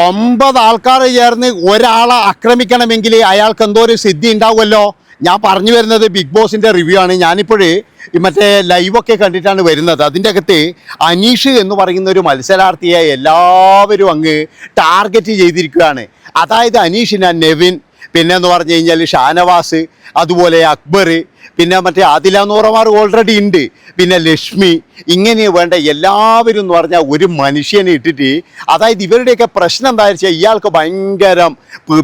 ഒമ്പത് ആൾക്കാർ ചേർന്ന് ഒരാളെ ആക്രമിക്കണമെങ്കിൽ അയാൾക്ക് എന്തോ ഒരു സിദ്ധി ഉണ്ടാവുമല്ലോ? ഞാൻ പറഞ്ഞു വരുന്നത് ബിഗ് ബോസിന്റെ റിവ്യൂ ആണ്. ഞാനിപ്പോഴേ മറ്റേ ലൈവൊക്കെ കണ്ടിട്ടാണ് വരുന്നത്. അതിന്റെ അകത്ത് അനീഷ് എന്ന് പറയുന്ന ഒരു മത്സരാർത്ഥിയെ എല്ലാവരും അങ്ങ് ടാർഗറ്റ് ചെയ്തിരിക്കുകയാണ്. അതായത് അനീഷിന് നെവിൻ പിന്നെ എന്ന് പറഞ്ഞു കഴിഞ്ഞാൽ ഷാനവാസ് അതുപോലെ അക്ബർ പിന്നെ മറ്റേ ആദില നൂറമാർ ഓൾറെഡി ഉണ്ട്. പിന്നെ ലക്ഷ്മി ഇങ്ങനെ വേണ്ട എല്ലാവരും എന്ന് പറഞ്ഞാൽ ഒരു മനുഷ്യനെ ഇട്ടിട്ട് അതായത് ഇവരുടെയൊക്കെ പ്രശ്നം എന്താ വെച്ചാൽ ഇയാൾക്ക് ഭയങ്കരം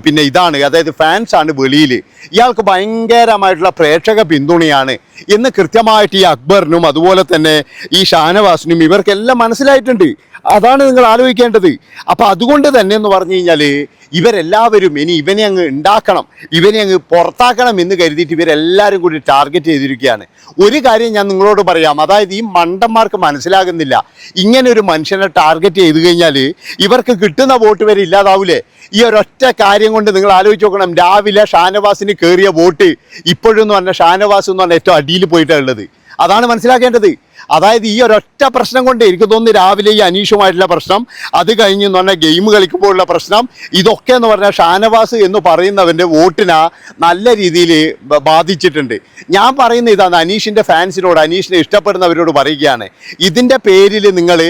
പിന്നെ ഇതാണ് അതായത് ഫാൻസാണ് വെളിയിൽ. ഇയാൾക്ക് ഭയങ്കരമായിട്ടുള്ള പ്രേക്ഷക പിന്തുണയാണ്. എന്ന് കൃത്യമായിട്ട് ഈ അക്ബറിനും അതുപോലെ തന്നെ ഈ ഷാനവാസിനും ഇവർക്കെല്ലാം മനസ്സിലായിട്ടുണ്ട്. അതാണ് നിങ്ങൾ ആലോചിക്കേണ്ടത്. അപ്പൊ അതുകൊണ്ട് തന്നെ എന്ന് പറഞ്ഞു കഴിഞ്ഞാൽ ഇവരെല്ലാവരും ഇനി ഇവനെ അങ്ങ് ഉണ്ടാക്കണം ഇവനെ അങ്ങ് പുറത്താക്കണം എന്ന് കരുതിയിട്ട് ഇവരെല്ലാവരും കൂടി ടാർഗറ്റ് ചെയ്തിരിക്കുകയാണ്. ഒരു കാര്യം ഞാൻ നിങ്ങളോട് പറയാം. അതായത് ഈ മണ്ടന്മാർക്ക് മനസ്സിലാകുന്നില്ല. ഇങ്ങനെ ഒരു മനുഷ്യനെ ടാർഗറ്റ് ചെയ്ത് കഴിഞ്ഞാൽ ഇവർക്ക് കിട്ടുന്ന വോട്ട് വരെ ഇല്ലാതാവൂലേ? ഈ ഒരൊറ്റ കാര്യം കൊണ്ട് നിങ്ങൾ ആലോചിച്ച് നോക്കണം. രാവിലെ ഷാനവാസിന് കയറിയ വോട്ട് ഇപ്പോഴെന്ന് പറഞ്ഞാൽ ഷാനവാസ് എന്ന് പറഞ്ഞാൽ ഏറ്റവും അടിയിൽ പോയിട്ടാണ് ഉള്ളത്. അതാണ് മനസ്സിലാക്കേണ്ടത്. അതായത് ഈ ഒരൊറ്റ പ്രശ്നം കൊണ്ട് എനിക്ക് തോന്നുന്നു രാവിലെ ഈ അനീഷുമായിട്ടുള്ള പ്രശ്നം അത് കഴിഞ്ഞ് എന്ന് പറഞ്ഞാൽ ഗെയിം കളിക്കുമ്പോഴുള്ള പ്രശ്നം ഇതൊക്കെ എന്ന് പറഞ്ഞാൽ ഷാനവാസ് എന്ന് പറയുന്നവന്റെ വോട്ടിനെ നല്ല രീതിയിൽ ബാധിച്ചിട്ടുണ്ട്. ഞാൻ പറയുന്ന ഇതാണ് അനീഷിന്റെ ഫാൻസിനോട് അനീഷിനെ ഇഷ്ടപ്പെടുന്നവരോട് പറയുകയാണ്. ഇതിന്റെ പേരിൽ നിങ്ങൾ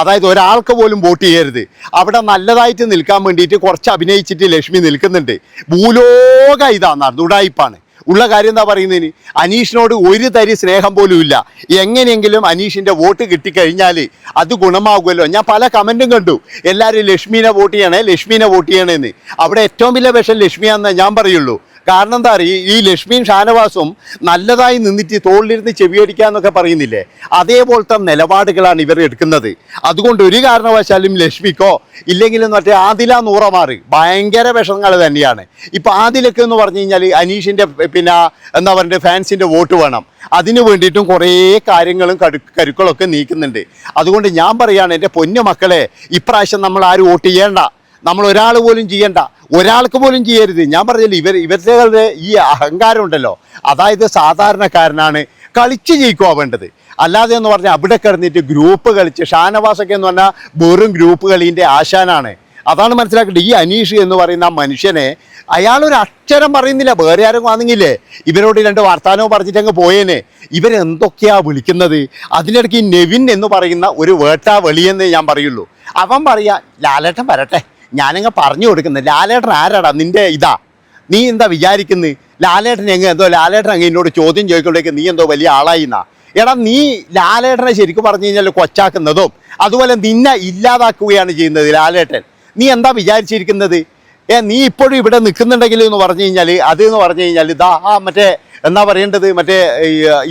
അതായത് ഒരാൾക്ക് പോലും വോട്ട് ചെയ്യരുത്. അവിടെ നല്ലതായിട്ട് നിൽക്കാൻ വേണ്ടിയിട്ട് കുറച്ച് അഭിനയിച്ചിട്ട് ലക്ഷ്മി നിൽക്കുന്നുണ്ട്. ഭൂലോക ഇതാണ് ഉടായിപ്പാണ്. ഉള്ള കാര്യം എന്താ പറയുന്നതിന് അനീഷിനോട് ഒരു തരി സ്നേഹം പോലും ഇല്ല. എങ്ങനെയെങ്കിലും അനീഷിന്റെ വോട്ട് കിട്ടിക്കഴിഞ്ഞാൽ അത് ഗുണമാകുമല്ലോ. ഞാൻ പല കമന്റും കണ്ടു. എല്ലാവരും ലക്ഷ്മീനെ വോട്ട് ചെയ്യണേ ലക്ഷ്മീനെ വോട്ട് ചെയ്യണേന്ന്. അവിടെ ഏറ്റവും വലിയ വിഷം ലക്ഷ്മിയാണെന്നേ ഞാൻ പറയുള്ളൂ. കാരണം എന്താ അറിയ? ഈ ലക്ഷ്മിയും ഷാനവാസും നല്ലതായി നിന്നിട്ട് തോളിലിരുന്ന് ചെവിയടിക്കാന്നൊക്കെ പറയുന്നില്ലേ? അതേപോലത്തെ നിലപാടുകളാണ് ഇവർ എടുക്കുന്നത്. അതുകൊണ്ട് ഒരു കാരണവശാലും ലക്ഷ്മിക്കോ ഇല്ലെങ്കിൽ മറ്റേ ആദില നൂറമാറ് ഭയങ്കര വിഷങ്ങൾ തന്നെയാണ്. ഇപ്പൊ ആദിലൊക്കെ എന്ന് പറഞ്ഞു കഴിഞ്ഞാൽ അനീഷിന്റെ പിന്നെ എന്താ പറയുക ഫാൻസിന്റെ വോട്ട് വേണം. അതിനു വേണ്ടിയിട്ടും കുറേ കാര്യങ്ങളും കടു കരുക്കളൊക്കെ നീക്കുന്നുണ്ട്. അതുകൊണ്ട് ഞാൻ പറയുകയാണ് എന്റെ പൊന്നു മക്കളെ ഇപ്രാവശ്യം നമ്മൾ ആരും വോട്ട് ചെയ്യേണ്ട. നമ്മൾ ഒരാൾ പോലും ചെയ്യണ്ട. ഒരാൾക്ക് പോലും ചെയ്യരുത്. ഞാൻ പറഞ്ഞില്ല ഇവർ ഇവരുടെ ഈ അഹങ്കാരം ഉണ്ടല്ലോ അതായത് സാധാരണക്കാരനാണ് കളിച്ച് ജയിക്കുക വേണ്ടത് അല്ലാതെ എന്ന് പറഞ്ഞാൽ അവിടെ കിടന്നിട്ട് ഗ്രൂപ്പ് കളിച്ച് ഷാനവാസൊക്കെ എന്ന് പറഞ്ഞാൽ വെറും ഗ്രൂപ്പ് കളീന്റെ ആശാനാണ്. അതാണ് മനസ്സിലാക്കേണ്ടത്. ഈ അനീഷ് എന്ന് പറയുന്ന ആ മനുഷ്യനെ അയാളൊരു അക്ഷരം പറയുന്നില്ല. വേറെ ആരും വന്നെങ്കിലേ ഇവരോട് രണ്ട് വർത്താനവും പറഞ്ഞിട്ട് അങ്ങ് പോയേനെ. ഇവരെന്തൊക്കെയാ വിളിക്കുന്നത്? അതിനിടയ്ക്ക് ഈ നെവിൻ എന്ന് പറയുന്ന ഒരു വേട്ടാ വെളിയെന്നേ ഞാൻ പറയുള്ളൂ. അവൻ പറയാ ലാലേട്ടൻ വരട്ടെ. ഞാനങ്ങ് പറഞ്ഞു കൊടുക്കുന്നത് ലാലേട്ടൻ ആരാടാ? നിന്റെ ഇതാ. നീ എന്താ വിചാരിക്കുന്നത് ലാലേട്ടൻ എങ്ങ് എന്തോ ലാലേട്ടൻ അങ്ങ് എന്നോട് ചോദ്യം ചോദിക്കുമ്പോഴേക്ക് നീ എന്തോ വലിയ ആളായിന്നാ. എടാ നീ ലാലേട്ടനെ ശരിക്കും പറഞ്ഞു കഴിഞ്ഞാൽ കൊച്ചാക്കുന്നതും അതുപോലെ നിന്നെ ഇല്ലാതാക്കുകയാണ് ചെയ്യുന്നത് ലാലേട്ടൻ. നീ എന്താ വിചാരിച്ചിരിക്കുന്നത്? ഏ നീ ഇപ്പോഴും ഇവിടെ നിൽക്കുന്നുണ്ടെങ്കിൽ എന്ന് പറഞ്ഞു കഴിഞ്ഞാൽ അത് എന്ന് പറഞ്ഞു കഴിഞ്ഞാൽ ഇതാ ആ മറ്റേ എന്താ പറയേണ്ടത്? മറ്റേ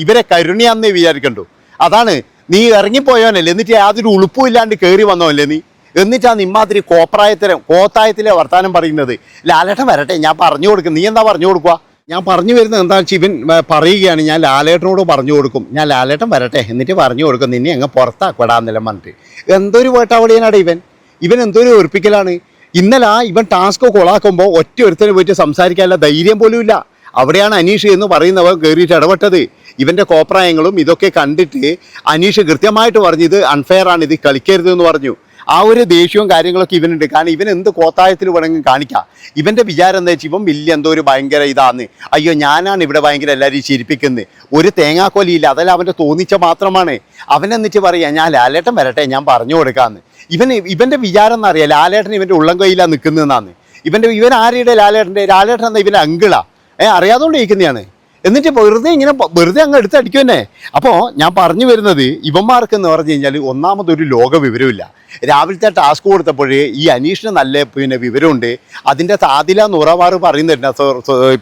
ഇവരെ കരുണിയാന്നേ വിചാരിക്കണ്ടു. അതാണ് നീ ഇറങ്ങിപ്പോയോനല്ലേ എന്നിട്ട് യാതൊരു ഉളുപ്പും ഇല്ലാണ്ട് കയറി വന്നോല്ലേ നീ? എന്നിട്ടാണ് ഇമ്മാതിരി കോപ്രായത്തിലും കോത്തായത്തിലെ വർത്താനം പറയുന്നത്. ലാലേട്ടൻ വരട്ടെ ഞാൻ പറഞ്ഞു കൊടുക്കും. നീ എന്താ പറഞ്ഞു കൊടുക്കുക ഞാൻ പറഞ്ഞു വരുന്നത് എന്താ വെച്ചാൽ ഇവൻ പറയുകയാണ്. ഞാൻ ലാലേട്ടനോട് പറഞ്ഞു കൊടുക്കും. ഞാൻ ലാലേട്ടൻ വരട്ടെ എന്നിട്ട് പറഞ്ഞു കൊടുക്കും. നിന്നെ അങ്ങ് പുറത്താക്കപ്പെടാന്നെല്ലാം പറഞ്ഞിട്ട്. എന്തൊരു വേട്ടാവളിയനാണ് ഇവൻ. ഇവൻ എന്തൊരു ഉറപ്പിക്കലാണ് ഇന്നലെ ആ ഇവൻ ടാസ്ക് കൊളാക്കുമ്പോൾ ഒറ്റ ഒരുത്തന് പോയിട്ട് സംസാരിക്കാനുള്ള ധൈര്യം പോലും ഇല്ല. അവിടെയാണ് അനീഷ് എന്ന് പറയുന്നവർ കയറിയിട്ട് ഇടപെട്ടത്. ഇവന്റെ കോപ്രായങ്ങളും ഇതൊക്കെ കണ്ടിട്ട് അനീഷ് കൃത്യമായിട്ട് പറഞ്ഞു ഇത് അൺഫെയർ ആണ് ഇത് കളിക്കരുത് എന്ന് പറഞ്ഞു. ആ ഒരു ദേഷ്യവും കാര്യങ്ങളൊക്കെ ഇവനുണ്ട്. കാരണം ഇവൻ എന്ത് കോത്തായത്തിൽ വേണമെങ്കിലും കാണിക്കാം. ഇവന്റെ വിചാരം എന്താ വെച്ചാൽ ഇവൻ വലിയ എന്തോ ഒരു ഭയങ്കര ഇതാന്ന്. അയ്യോ ഞാനാണ് ഇവിടെ ഭയങ്കര എല്ലാവരെയും ചിരിപ്പിക്കുന്നത് ഒരു തേങ്ങാക്കൊലിയില്ല. അതല്ല അവന്റെ തോന്നിച്ച മാത്രമാണ്. അവനെന്നിട്ട് പറയാ ഞാൻ ലാലേട്ടൻ വരട്ടെ ഞാൻ പറഞ്ഞു കൊടുക്കാമെന്ന് ഇവന് ഇവന്റെ വിചാരം എന്നറിയാം ലാലേട്ടൻ ഇവന്റെ ഉള്ളം കൈയിലാണ് നിൽക്കുന്നതെന്നാണ് ഇവന്റെ ഇവൻ ആരുടെ ലാലേട്ടന്റെ? ലാലേട്ടൻ എന്ന ഇവന്റെ അങ്കിളാ. ഏഹ് അറിയാതുകൊണ്ട് ഇരിക്കുന്നതാണ്. എന്നിട്ട് വെറുതെ ഇങ്ങനെ വെറുതെ അങ്ങ് എടുത്തടിക്കും തന്നെ അപ്പോൾ ഞാൻ പറഞ്ഞു വരുന്നത് ഇവന്മാർക്ക് എന്ന് പറഞ്ഞു കഴിഞ്ഞാൽ ഒന്നാമതൊരു ലോക വിവരമില്ല രാവിലത്തെ ടാസ്ക് കൊടുത്തപ്പോഴേ ഈ അനീഷിന് നല്ല പിന്നെ വിവരമുണ്ട്. അതിന്റെ താതില നൂറവാറ് പറയുന്നുണ്ട്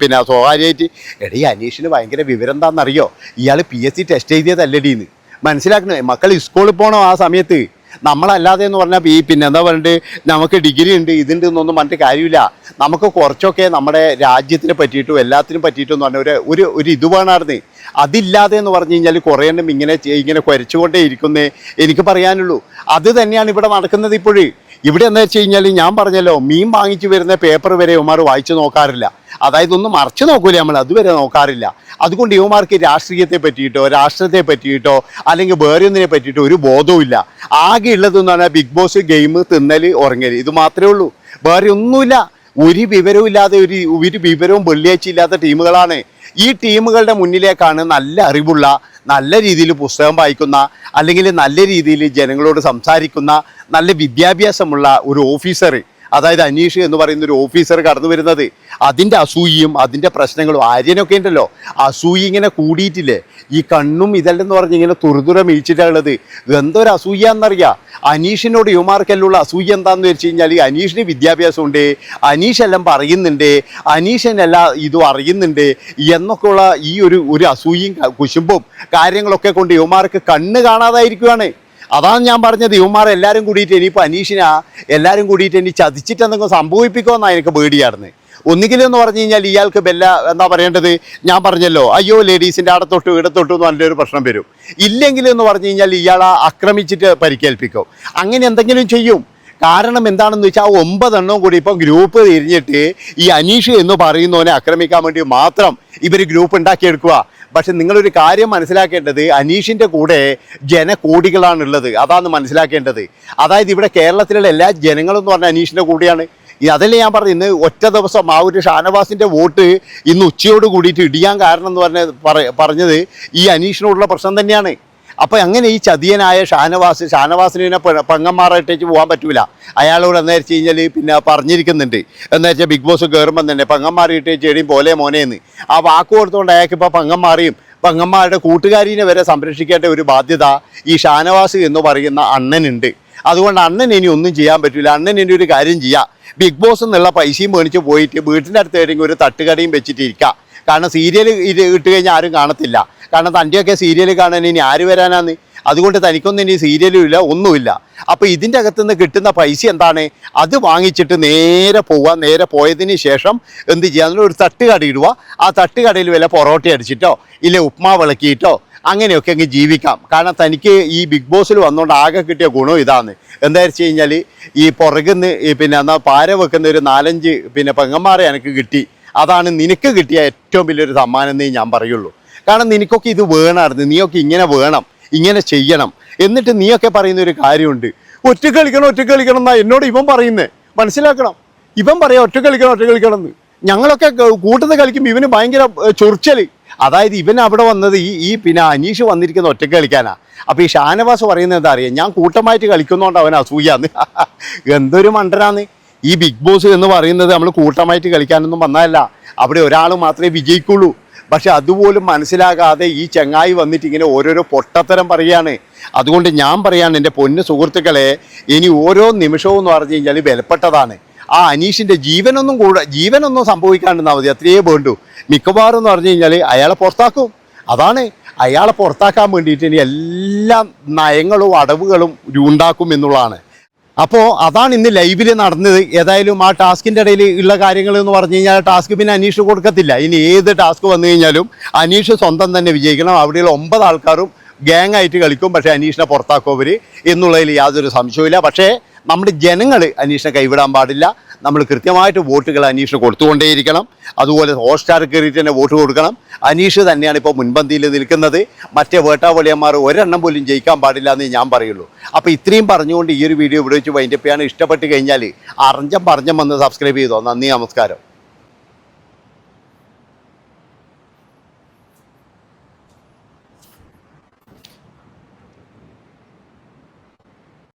പിന്നെ സ്വകാര്യമായിട്ട്. എടീ അനീഷിന് ഭയങ്കര വിവരം എന്താണെന്നറിയോ ഇയാൾ പി എസ് സി ടെസ്റ്റ് എഴുതിയതല്ലടീന്ന്. മനസ്സിലാക്കണേ? മക്കൾ സ്കൂളിൽ പോകണം ആ സമയത്ത്? നമ്മളല്ലാതെ എന്ന് പറഞ്ഞാൽ ഈ പിന്നെ എന്താ പറഞ്ഞിട്ട് നമുക്ക് ഡിഗ്രി ഉണ്ട് ഇതുണ്ട് എന്നൊന്നും പറഞ്ഞിട്ട് കാര്യമില്ല. നമുക്ക് കുറച്ചൊക്കെ നമ്മുടെ രാജ്യത്തിനെ പറ്റിയിട്ടും എല്ലാത്തിനും പറ്റിയിട്ടും എന്ന് പറഞ്ഞാൽ ഒരു ഒരു ഇത് വേണമായിരുന്നു. അതില്ലാതെ എന്ന് പറഞ്ഞു കഴിഞ്ഞാൽ കുറേ എണ്ണം ഇങ്ങനെ ഇങ്ങനെ കുരച്ചുകൊണ്ടേ ഇരിക്കുന്നേ എനിക്ക് പറയാനുള്ളൂ. അത് തന്നെയാണ് ഇവിടെ നടക്കുന്നത് ഇപ്പോഴേ. ഇവിടെ എന്താ വെച്ച് കഴിഞ്ഞാൽ ഞാൻ പറഞ്ഞല്ലോ മീൻ വാങ്ങിച്ചു വരുന്ന പേപ്പർ വരെ ഉമാർ വായിച്ചു നോക്കാറില്ല. അതായത് ഒന്നും മറച്ചു നോക്കൂല നമ്മൾ അതുവരെ നോക്കാറില്ല. അതുകൊണ്ട് യുവമാർക്ക് രാഷ്ട്രീയത്തെ പറ്റിയിട്ടോ രാഷ്ട്രത്തെ പറ്റിയിട്ടോ അല്ലെങ്കിൽ വേറെ ഒന്നിനെ പറ്റിയിട്ടോ ഒരു ബോധവുമില്ല. ആകെ ഉള്ളതെന്ന് പറഞ്ഞാൽ ബിഗ് ബോസ് ഗെയിം തിന്നൽ ഉറങ്ങൽ ഇത് മാത്രമേ ഉള്ളൂ. വേറെ ഒന്നുമില്ല. ഒരു വിവരവും ഇല്ലാതെ ഒരു ഒരു വിവരവും വെള്ളിയാഴ്ച ഇല്ലാത്ത ടീമുകളാണ്. ഈ ടീമുകളുടെ മുന്നിലേക്കാണ് നല്ല അറിവുള്ള നല്ല രീതിയിൽ പുസ്തകം വായിക്കുന്ന അല്ലെങ്കിൽ നല്ല രീതിയിൽ ജനങ്ങളോട് സംസാരിക്കുന്ന നല്ല വിദ്യാഭ്യാസമുള്ള ഒരു ഓഫീസർ അതായത് അനീഷ് എന്ന് പറയുന്ന ഒരു ഓഫീസർ കടന്നു വരുന്നത്. അതിന്റെ അസൂയയും അതിന്റെ പ്രശ്നങ്ങളും ആര്യനൊക്കെ ഉണ്ടല്ലോ. അസൂയ ഇങ്ങനെ കൂടിയിട്ടില്ലേ? ഈ കണ്ണും ഇതല്ലെന്ന് പറഞ്ഞ് ഇങ്ങനെ തുറുതുറ മീച്ചിട്ടുള്ളത് എന്തൊരു അസൂയ എന്നറിയാം അനീഷിനോട് യുമാർക്കെല്ലാം അസൂയ എന്താണെന്ന് വെച്ച് കഴിഞ്ഞാൽ അനീഷിന് വിദ്യാഭ്യാസമുണ്ട് അനീഷ് എല്ലാം പറയുന്നുണ്ട് അനീഷനെല്ലാം ഇതും അറിയുന്നുണ്ട് എന്നൊക്കെയുള്ള ഈ ഒരു ഒരു അസൂയയും കുശുമ്പും കാര്യങ്ങളൊക്കെ കൊണ്ട് യുമാർക്ക് കണ്ണ് കാണാതായിരിക്കുവാണ്. അതാണ് ഞാൻ പറഞ്ഞ യുവമാർ എല്ലാവരും കൂടിയിട്ട് ഇനിയിപ്പോൾ അനീഷിനാ എല്ലാവരും കൂടിയിട്ട് ഇനി ചതിച്ചിട്ട് എന്തെങ്കിലും സംഭവിപ്പിക്കുമെന്നാണ് എനിക്ക് പേടിയായിരുന്നു. ഒന്നുകിലെന്ന് പറഞ്ഞു കഴിഞ്ഞാൽ ഇയാൾക്ക് ബെല്ല എന്താ പറയേണ്ടത്? ഞാൻ പറഞ്ഞല്ലോ അയ്യോ ലേഡീസിന്റെ അവിടെ തൊട്ടു ഇവിടെ തൊട്ടു എന്ന് നല്ലൊരു പ്രശ്നം വരും. ഇല്ലെങ്കിൽ എന്ന് പറഞ്ഞു കഴിഞ്ഞാൽ ഇയാളെ ആക്രമിച്ചിട്ട് പരിക്കേൽപ്പിക്കും. അങ്ങനെ എന്തെങ്കിലും ചെയ്യും. കാരണം എന്താണെന്ന് വെച്ചാൽ ഒമ്പതെണ്ണവും കൂടി ഇപ്പം ഗ്രൂപ്പ് തിരിഞ്ഞിട്ട് ഈ അനീഷ് എന്ന് പറയുന്നവനെ ആക്രമിക്കാൻ വേണ്ടി മാത്രം ഇവർ ഗ്രൂപ്പ് ഉണ്ടാക്കിയെടുക്കുക പക്ഷെ നിങ്ങളൊരു കാര്യം മനസ്സിലാക്കേണ്ടത് അനീഷിന്റെ കൂടെ ജനകോടികളാണുള്ളത്. അതാണ് മനസ്സിലാക്കേണ്ടത്. അതായത് ഇവിടെ കേരളത്തിലുള്ള എല്ലാ ജനങ്ങളും എന്ന് പറഞ്ഞാൽ അനീഷിന്റെ കൂടെയാണ്. അതല്ലേ ഞാൻ പറഞ്ഞു ഇന്ന് ഒറ്റ ദിവസം ആ ഒരു ഷാനവാസിന്റെ വോട്ട് ഇന്ന് ഉച്ചയോട് കൂടിയിട്ട് ഇടിയാൻ കാരണം എന്ന് പറഞ്ഞ പറഞ്ഞത് ഈ അനീഷിനോടുള്ള പ്രശ്നം തന്നെയാണ്. അപ്പോൾ അങ്ങനെ ഈ ചതിയനായ ഷാനവാസ് ഷാനവാസിനെ പെങ്ങന്മാരായിട്ടേക്ക് പോകാൻ പറ്റൂല. അയാളോട് എന്താ വെച്ച് കഴിഞ്ഞാൽ പിന്നെ പറഞ്ഞിരിക്കുന്നുണ്ട്. എന്താ വെച്ചാൽ ബിഗ് ബോസ് കയറുമ്പം തന്നെ പങ്ങന്മാരിട്ട് ചെടിയും പോലെ മോനേന്ന്. ആ വാക്ക് കൊടുത്തുകൊണ്ട് അയാൾക്ക് ഇപ്പോൾ പെങ്ങന്മാരെയും പങ്ങന്മാരുടെ കൂട്ടുകാരിനെ വരെ സംരക്ഷിക്കേണ്ട ഒരു ബാധ്യത ഈ ഷാനവാസ് എന്ന് പറയുന്ന അണ്ണനുണ്ട്. അതുകൊണ്ട് അണ്ണൻ ഇനി ഒന്നും ചെയ്യാൻ പറ്റില്ല അണ്ണൻ ഇനി ഒരു കാര്യം ചെയ്യാം. ബിഗ് ബോസ് എന്നുള്ള പൈസയും മേടിച്ച് പോയിട്ട് വീട്ടിന്റെ അടുത്ത് ഏതെങ്കിലും ഒരു തട്ടുകടയും വെച്ചിട്ട് ഇരിക്കാം. കാരണം സീരിയൽ ഇട്ട് കഴിഞ്ഞാൽ ആരും കാണത്തില്ല. കാരണം തന്റെയൊക്കെ സീരിയൽ കാണാൻ ഇനി ആര് വരാനാന്ന്? അതുകൊണ്ട് തനിക്കൊന്നും ഇനി സീരിയലും ഇല്ല ഒന്നുമില്ല. അപ്പോൾ ഇതിന്റെ അകത്തുനിന്ന് കിട്ടുന്ന പൈസ എന്താണ്? അത് വാങ്ങിച്ചിട്ട് നേരെ പോവുക നേരെ പോയതിന് ശേഷം എന്ത് ചെയ്യുക ഒരു തട്ടുകട ഇടുക ആ തട്ടുകടയിൽ വല്ല പൊറോട്ട അടിച്ചിട്ടോ ഇല്ല ഉപ്മാ വിളക്കിയിട്ടോ അങ്ങനെയൊക്കെ അങ്ങ് ജീവിക്കാം. കാരണം തനിക്ക് ഈ ബിഗ് ബോസിൽ വന്നുകൊണ്ട് ആകെ കിട്ടിയ ഗുണം ഇതാണ്. എന്താ വെച്ച് കഴിഞ്ഞാൽ ഈ പുറകുന്ന് പിന്നെ എന്നാൽ പാര വെക്കുന്ന ഒരു നാലഞ്ച് പിന്നെ പെങ്ങന്മാരെ എനിക്ക് കിട്ടി. അതാണ് നിനക്ക് കിട്ടിയ ഏറ്റവും വലിയൊരു സമ്മാനം എന്നേ ഞാൻ പറയുള്ളൂ. കാരണം നിനക്കൊക്കെ ഇത് വേണമായിരുന്നു. നീയൊക്കെ ഇങ്ങനെ വേണം ഇങ്ങനെ ചെയ്യണം. എന്നിട്ട് നീയൊക്കെ പറയുന്ന ഒരു കാര്യമുണ്ട്. ഒറ്റ കളിക്കണം ഒറ്റ കളിക്കണം എന്നാ എന്നോട് ഇവൻ പറയുന്നേ. മനസ്സിലാക്കണം? ഇവൻ പറയാം ഒറ്റ കളിക്കണം ഒറ്റ കളിക്കണം എന്ന്. ഞങ്ങളൊക്കെ കൂട്ടുന്ന കളിക്കുമ്പോൾ ഇവന് ഭയങ്കര ചൊറിച്ചൽ അതായത് ഇവൻ അവിടെ വന്നത് ഈ ഈ പിന്നെ അനീഷ് വന്നിരിക്കുന്ന ഒറ്റയ്ക്ക് കളിക്കാനാ. അപ്പോൾ ഈ ഷാനവാസ് പറയുന്നത് എന്താ അറിയാം? ഞാൻ കൂട്ടമായിട്ട് കളിക്കുന്നതുകൊണ്ട് അവൻ അസൂയാന്ന്. എന്തൊരു മണ്ടനാന്ന്. ഈ ബിഗ് ബോസ് എന്ന് പറയുന്നത് നമ്മൾ കൂട്ടമായിട്ട് കളിക്കാനൊന്നും വന്നതല്ല. അവിടെ ഒരാൾ മാത്രമേ വിജയിക്കുള്ളൂ. പക്ഷെ അതുപോലും മനസ്സിലാകാതെ ഈ ചങ്ങായി വന്നിട്ട് ഇങ്ങനെ ഓരോരോ പൊട്ടത്തരം പറയാണ് അതുകൊണ്ട് ഞാൻ പറയാണ് എന്റെ പൊന്ന് സുഹൃത്തുക്കളെ ഇനി ഓരോ നിമിഷവും എന്ന് പറഞ്ഞു കഴിഞ്ഞാൽ വിലപ്പെട്ടതാണ്. ആ അനീഷിന്റെ ജീവനൊന്നും കൂടെ ജീവനൊന്നും സംഭവിക്കാണ്ടെന്നാൽ മതി അത്രയേ വേണ്ടു. മിക്കവാറും എന്ന് പറഞ്ഞു കഴിഞ്ഞാൽ അയാളെ പുറത്താക്കും. അതാണ്. അയാളെ പുറത്താക്കാൻ വേണ്ടിയിട്ട് ഇനി എല്ലാ നയങ്ങളും അടവുകളും ഉണ്ടാക്കും എന്നുള്ളതാണ്. അപ്പോൾ അതാണ് ഇന്ന് ലൈവിൽ നടന്നത്. ഏതായാലും ആ ടാസ്കിന്റെ ഇടയിൽ ഉള്ള കാര്യങ്ങൾ എന്ന് പറഞ്ഞു കഴിഞ്ഞാൽ ടാസ്ക് പിന്നെ അനീഷ് കൊടുക്കത്തില്ല. ഇനി ഏത് ടാസ്ക് വന്നു കഴിഞ്ഞാലും അനീഷ് സ്വന്തം തന്നെ വിജയിക്കണം. അവിടെയുള്ള ഒമ്പത് ആൾക്കാരും ഗ്യാങ് ആയിട്ട് കളിക്കും. പക്ഷേ അനീഷിനെ പുറത്താക്കും അവർ എന്നുള്ളതിൽ യാതൊരു സംശയവുമില്ല. പക്ഷേ നമ്മുടെ ജനങ്ങൾ അന്വേഷണം കൈവിടാൻ പാടില്ല. നമ്മൾ കൃത്യമായിട്ട് വോട്ടുകൾ അന്വേഷണം കൊടുത്തുകൊണ്ടേയിരിക്കണം. അതുപോലെ ഹോട്ട്സ്റ്റാർ കയറിയിട്ട് തന്നെ വോട്ട് കൊടുക്കണം. അനീഷ് തന്നെയാണ് ഇപ്പോൾ മുൻപന്തിയിൽ നിൽക്കുന്നത്. മറ്റേ വേട്ടാവളിയന്മാർ ഒരെണ്ണം പോലും ജയിക്കാൻ പാടില്ല എന്ന് ഞാൻ പറയുള്ളൂ. അപ്പോൾ ഇത്രയും പറഞ്ഞുകൊണ്ട് ഈ ഒരു വീഡിയോ ഇവിടെ വെച്ച് വൈൻഡപ്പ് ചെയ്യാൻ ഇഷ്ടപ്പെട്ട് കഴിഞ്ഞാൽ അറിഞ്ഞം പറഞ്ഞം വന്ന് സബ്സ്ക്രൈബ് ചെയ്തോ. നന്ദി നമസ്കാരം.